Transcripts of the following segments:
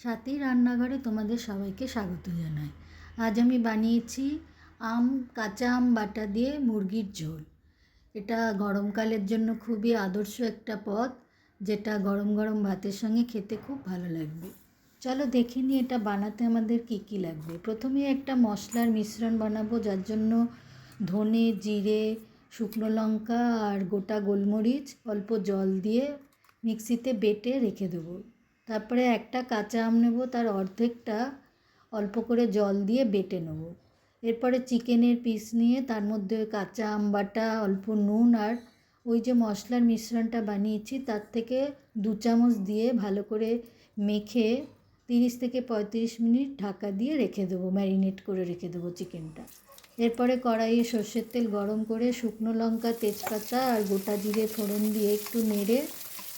সাথী রান্নাঘরে তোমাদের সবাইকে স্বাগত জানাই। আজ আমি বানিয়েছি আম, কাঁচা আম বাটা দিয়ে মুরগির ঝোল। এটা গরমকালের জন্য খুবই আদর্শ একটা পদ, যেটা গরম গরম ভাতের সঙ্গে খেতে খুব ভালো লাগবে। চলো দেখে নিই এটা বানাতে আমাদের কী কী লাগবে। প্রথমে একটা মশলার মিশ্রণ বানাবো, যার জন্য ধনে, জিরে, শুকনো লঙ্কা আর গোটা গোলমরিচ অল্প জল দিয়ে মিক্সিতে বেটে রেখে দেবো। তারপরে একটা কাঁচা আম নেব, তার অর্ধেকটা অল্প করে জল দিয়ে বেটে নেব। এরপরে চিকেনের পিস নিয়ে তার মধ্যে কাঁচা আম বাটা, অল্প নুন আর ওই যে মশলার মিশ্রণটা বানিয়েছি, তার থেকে দু চামচ দিয়ে ভালো করে মেখে তিরিশ থেকে পঁয়ত্রিশ মিনিট ঢাকা দিয়ে রেখে দেবো, ম্যারিনেট করে রেখে দেবো চিকেনটা। এরপরে কড়াইয়ে সর্ষের তেল গরম করে শুকনো লঙ্কা, তেজপাতা আর গোটা জিরে ফোড়ন দিয়ে একটু নেড়ে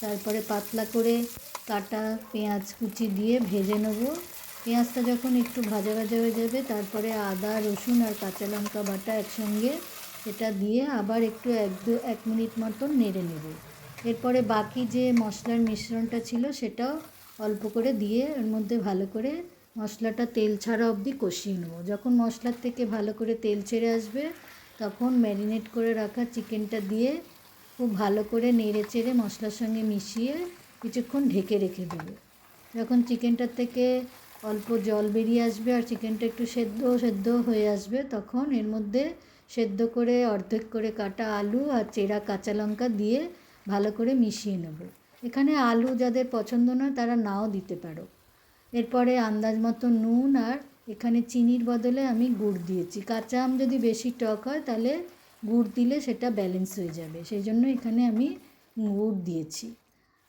তারপরে পাতলা করে কাটা পেঁয়াজ কুচি দিয়ে ভেজে নেব। পেঁয়াজটা যখন একটু ভাজা ভাজা হয়ে যাবে, তারপরে আদা, রসুন আর কাঁচা লঙ্কা বাটা একসঙ্গে এটা দিয়ে আবার একটু এক দু, এক মিনিট মতন নেড়ে নেব। এরপরে বাকি যে মশলার মিশ্রণটা ছিল সেটাও অল্প করে দিয়ে এর মধ্যে ভালো করে মশলাটা তেল ছাড়া অবধি কষিয়ে নেব। যখন মশলার থেকে ভালো করে তেল ছেড়ে আসবে, তখন ম্যারিনেট করে রাখা চিকেনটা দিয়ে খুব ভালো করে নেড়ে চেড়ে মশলার সঙ্গে মিশিয়ে কিছুক্ষণ ঢেকে রেখে দেবো। যখন চিকেনটার থেকে অল্প জল বেরিয়ে আসবে আর চিকেনটা একটু সেদ্ধ সেদ্ধ হয়ে আসবে, তখন এর মধ্যে সেদ্ধ করে অর্ধেক করে কাটা আলু আর চেরা কাঁচা লঙ্কা দিয়ে ভালো করে মিশিয়ে নেব। এখানে আলু যাদের পছন্দ নয় তারা নাও দিতে পারো। এরপরে আন্দাজ মতো নুন আর এখানে চিনির বদলে আমি গুড় দিয়েছি। কাঁচা আম যদি বেশি টক হয় তাহলে গুড় দিলে সেটা ব্যালেন্স হয়ে যাবে। সেই জন্য এখানে আমি গুড় দিয়েছি।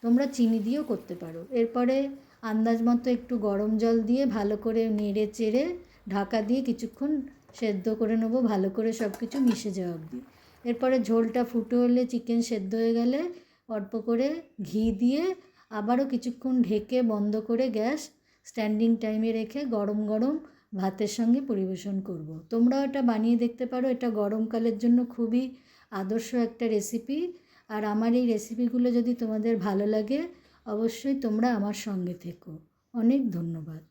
তোমরা চিনি দিয়েও করতে পারো। এরপরে আন্দাজ মতো একটু গরম জল দিয়ে ভালো করে নেড়ে চেড়ে ঢাকা দিয়ে কিছুক্ষণ সেদ্ধ করে নেব। ভালো করে সব কিছু মিশে যাওয়া অবধি। এরপরে ঝোলটা ফুটে হলে চিকেন সেদ্ধ হয়ে গেলে অল্প করে ঘি দিয়ে আবারও কিছুক্ষণ ঢেকে বন্ধ করে গ্যাস স্ট্যান্ডিং টাইমে রেখে গরম গরম ভাতের সঙ্গে পরিবেশন করব। তোমরাও এটা বানিয়ে দেখতে পারো, এটা গরমকালের জন্য খুবই আদর্শ একটা রেসিপি আর আমার এই রেসিপিগুলো যদি তোমাদের ভালো লাগে, অবশ্যই তোমরা আমার সঙ্গে থেকো। অনেক ধন্যবাদ।